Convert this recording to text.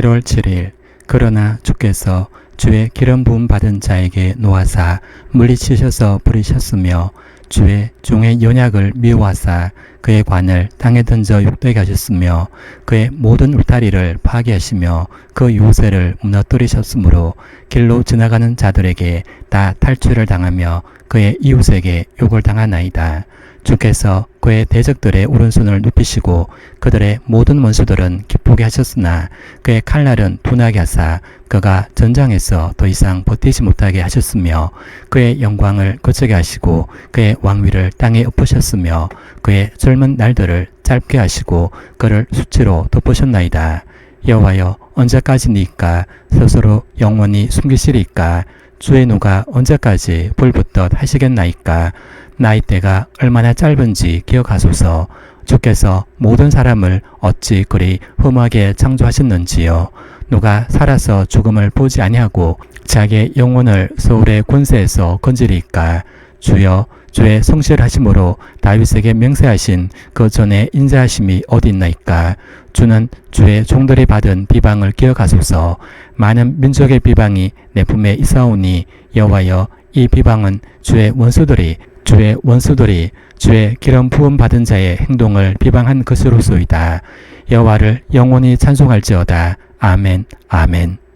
7월 7일 그러나 주께서 주의 기름 부음 받은 자에게 놓아사 물리치셔서 부리셨으며 주의 종의 연약을 미워하사 그의 관을 땅에 던져 욕되게 하셨으며 그의 모든 울타리를 파괴하시며 그 요새를 무너뜨리셨으므로 길로 지나가는 자들에게 다 탈취를 당하며 그의 이웃에게 욕을 당하나이다. 주께서 그의 대적들의 오른손을 눕히시고 그들의 모든 원수들은 기쁘게 하셨으나 그의 칼날은 둔하게 하사 그가 전장에서 더 이상 버티지 못하게 하셨으며 그의 영광을 거치게 하시고 그의 왕위를 땅에 엎으셨으며 그의 젊은 날들을 짧게 하시고 그를 수치로 덮으셨나이다. 여호와여 언제까지니까 스스로 영원히 숨기시리까? 주의 노가 언제까지 불붙듯 하시겠나이까? 나이대가 얼마나 짧은지 기억하소서 주께서 모든 사람을 어찌 그리 흠하게 창조하셨는지요? 누가 살아서 죽음을 보지 아니하고 자기의 영혼을 서울의 권세에서 건지리까? 주여 주의 성실하심으로 다윗에게 맹세하신 그 전에 인자하심이 어디 있나이까? 주는 주의 종들이 받은 비방을 기억하소서. 많은 민족의 비방이 내 품에 있사오니 여호와여 이 비방은 주의 원수들이 주의 원수들이 주의 기름 부음 받은 자의 행동을 비방한 것으로소이다. 여호와를 영원히 찬송할지어다. 아멘, 아멘.